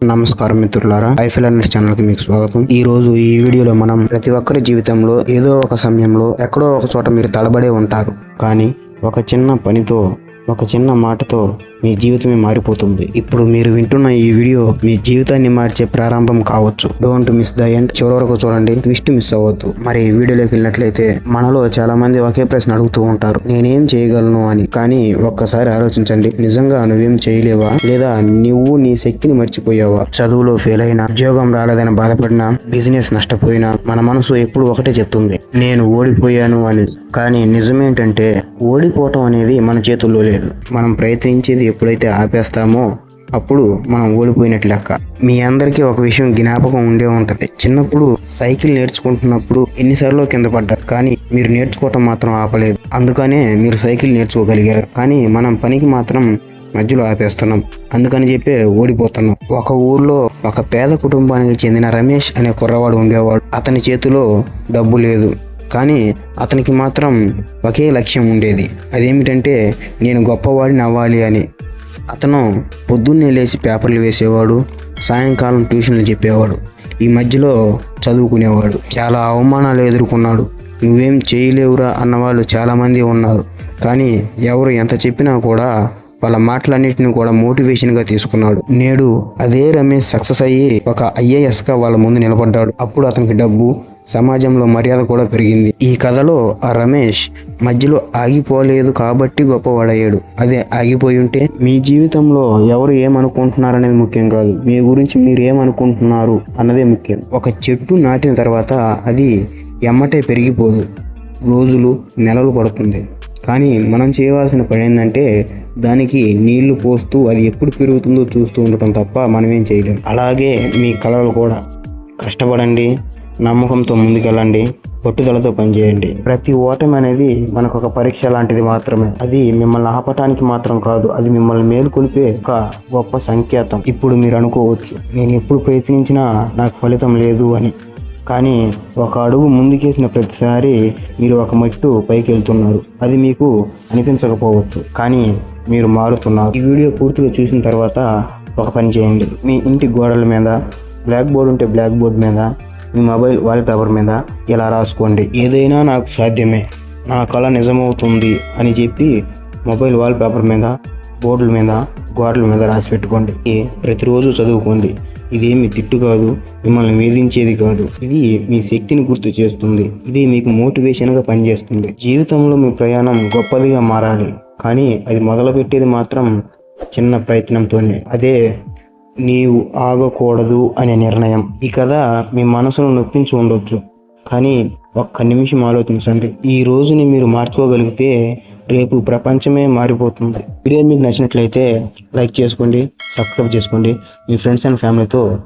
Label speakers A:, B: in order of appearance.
A: నమస్కారం మిత్రులారా life learners ఛానల్కి మీకు స్వాగతం. ఈ రోజు ఈ వీడియోలో మనం ప్రతి ఒక్కరి జీవితంలో ఏదో ఒక సమయంలో ఎక్కడో ఒక చోట మీరు తడబడే ఉంటారు. కానీ ఒక చిన్న పనితో ఒక చిన్న మాటతో మీ జీవితమే మారిపోతుంది. ఇప్పుడు మీరు వింటున్న ఈ వీడియో మీ జీవితాన్ని మార్చే ప్రారంభం కావచ్చు. డోంట్ మిస్ ద ఎండ్ చివరి వరకు చూడండి. ట్విస్ట్ మిస్ అవ్వద్దు. మరి ఈ వీడియోలోకి వెళ్ళినట్లయితే మనలో చాలా మంది ఒకే ప్రశ్న అడుగుతూ ఉంటారు. నేనేం చేయగలను అని. కానీ ఒక్కసారి ఆలోచించండి. నిజంగా నువ్వేం చేయలేవా? లేదా నువ్వు నీ శక్తిని మర్చిపోయావా? చదువులో ఫెయిల్ అయినా ఉద్యోగం రాలేదని బాధపడినా బిజినెస్ నష్టపోయినా మన మనసు ఎప్పుడు ఒకటే చెప్తుంది. నేను ఓడిపోయాను అని. కానీ నిజమేంటంటే ఓడిపోవటం అనేది మన చేతుల్లో లేదు. మనం ప్రయత్నించేది ఎప్పుడైతే ఆపేస్తామో అప్పుడు మనం ఓడిపోయినట్లు లెక్క. మీ అందరికీ ఒక విషయం జ్ఞాపకం ఉండే ఉంటుంది. చిన్నప్పుడు సైకిల్ నేర్చుకుంటున్నప్పుడు ఎన్నిసార్లు కింద పడ్డారు. కానీ మీరు నేర్చుకోవటం మాత్రం ఆపలేదు. అందుకనే మీరు సైకిల్ నేర్చుకోగలిగారు. కానీ మనం పనికి మాత్రం మధ్యలో ఆపేస్తున్నాం. అందుకని చెప్పి ఓడిపోతున్నాం. ఒక ఊర్లో ఒక పేద కుటుంబానికి చెందిన రమేష్ అనే కుర్రవాడు ఉండేవాడు. అతని చేతిలో డబ్బు లేదు. కానీ అతనికి మాత్రం ఒకే లక్ష్యం ఉండేది. అదేమిటంటే నేను గొప్పవాడిని అవ్వాలి అని. అతను పొద్దున్నే లేచి పేపర్లు వేసేవాడు సాయంకాలం ట్యూషన్లు చెప్పేవాడు ఈ మధ్యలో చదువుకునేవాడు. చాలా అవమానాలు ఎదుర్కొన్నాడు. నువ్వేం చేయలేవురా అన్నవాళ్ళు చాలామంది ఉన్నారు. కానీ ఎవరు ఎంత చెప్పినా కూడా వాళ్ళ మాటలన్నిటిని కూడా మోటివేషన్గా తీసుకున్నాడు. నేడు అదే రమేష్ సక్సెస్ అయ్యి ఒక ఐఏఎస్గా వాళ్ళ ముందు నిలబడ్డాడు. అప్పుడు అతనికి డబ్బు సమాజంలో మర్యాద కూడా పెరిగింది. ఈ కథలో ఆ రమేష్ మధ్యలో ఆగిపోలేదు కాబట్టి గొప్పవాడయ్యాడు. అదే ఆగిపోయి ఉంటే మీ జీవితంలో ఎవరు ఏమనుకుంటున్నారనేది ముఖ్యం కాదు. మీ గురించి మీరు ఏమనుకుంటున్నారు అన్నదే ముఖ్యం. ఒక చెట్టు నాటిన తర్వాత అది ఎమ్మటే పెరిగిపోదు. రోజులు నెలలు పడుతుంది. కానీ మనం చేయవలసిన పని ఏంటంటే దానికి నీళ్ళు పోస్తూ అది ఎప్పుడు పెరుగుతుందో చూస్తూ ఉండటం తప్ప మనం ఏం చేయలేం. అలాగే మీ కళలు కూడా. కష్టపడండి. నమ్మకంతో ముందుకెళ్ళండి పట్టుదలతో పనిచేయండి. ప్రతి ఓటమి అనేది మనకు ఒక పరీక్ష లాంటిది మాత్రమే. అది మిమ్మల్ని ఆపటానికి మాత్రం కాదు అది మిమ్మల్ని మేలుకొలిపే ఒక గొప్ప సంకేతం. ఇప్పుడు మీరు అనుకోవచ్చు నేను ఎప్పుడు ప్రయత్నించినా నాకు ఫలితం లేదు అని. కానీ ఒక అడుగు ముందుకేసిన ప్రతిసారి మీరు ఒక మట్టు పైకి వెళ్తున్నారు అది మీకు అనిపించకపోవచ్చు కానీ మీరు మారుతున్నారు. ఈ వీడియో పూర్తిగా చూసిన తర్వాత ఒక పని చేయండి. మీ ఇంటి గోడల మీద బ్లాక్ బోర్డ్ ఉంటే బ్లాక్ బోర్డ్ మీద మీ మొబైల్ వాల్ పేపర్ మీద ఇలా రాసుకోండి. ఏదైనా నాకు సాధ్యమే. నా కళ నిజమవుతుంది అని చెప్పి మొబైల్ వాల్ పేపర్ మీద బోర్డుల మీద గోడల మీద రాసి పెట్టుకోండి. ప్రతిరోజు చదువుకోండి. ఇదేమి తిట్టు కాదు మిమ్మల్ని వేధించేది కాదు. ఇది మీ శక్తిని గుర్తు చేస్తుంది. ఇది మీకు మోటివేషన్గా పనిచేస్తుంది. జీవితంలో మీ ప్రయాణం గొప్పదిగా మారాలి. కానీ అది మొదలుపెట్టేది మాత్రం చిన్న ప్రయత్నంతోనే. అదే నీవు ఆగకూడదు అనే నిర్ణయం. ఈ కథ మీ మనసును నొప్పించి ఉండొచ్చు కానీ ఒక్క నిమిషం ఆలోచించండి. ఈ రోజుని మీరు మార్చుకోగలిగితే రేపు ప్రపంచమే మారిపోతుంది. వీడియో మీకు నచ్చినట్లయితే లైక్ చేసుకోండి సబ్స్క్రైబ్ చేసుకోండి. మీ ఫ్రెండ్స్ అండ్ ఫ్యామిలీతో